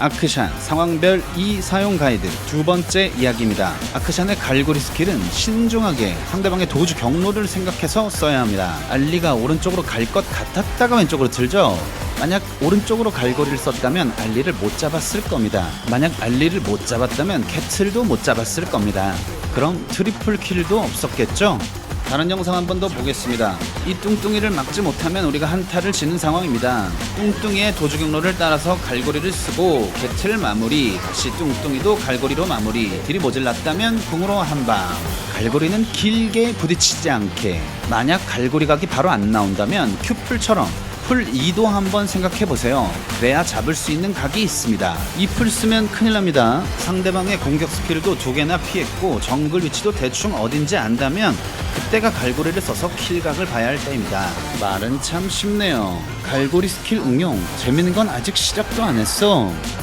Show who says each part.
Speaker 1: 아크샨 상황별 2 사용 가이드 두 번째 이야기입니다. 아크샨의 갈고리 스킬은 신중하게 상대방의 도주 경로를 생각해서 써야 합니다. 알리가 오른쪽으로 갈 것 같았다가 왼쪽으로 들죠. 만약 오른쪽으로 갈고리를 썼다면 알리를 못 잡았을 겁니다. 만약 알리를 못 잡았다면 캐틀도 못 잡았을 겁니다. 그럼 트리플 킬도 없었겠죠? 다른 영상 한 번 더 보겠습니다. 이 뚱뚱이를 막지 못하면 우리가 한타를 지는 상황입니다. 뚱뚱이의 도주 경로를 따라서 갈고리를 쓰고 개틀 마무리, 다시 뚱뚱이도 갈고리로 마무리, 딜이 모질랐다면 궁으로 한 방. 갈고리는 길게 부딪히지 않게. 만약 갈고리 각이 바로 안 나온다면 큐풀처럼 풀 2도 한번 생각해 보세요. 그래야 잡을 수 있는 각이 있습니다. 이 풀 쓰면 큰일 납니다. 상대방의 공격 스킬도 두 개나 피했고 정글 위치도 대충 어딘지 안다면 그 때가 갈고리를 써서 킬각을 봐야 할 때입니다. 말은 참 쉽네요. 갈고리 스킬 응용 재밌는 건 아직 시작도 안 했어.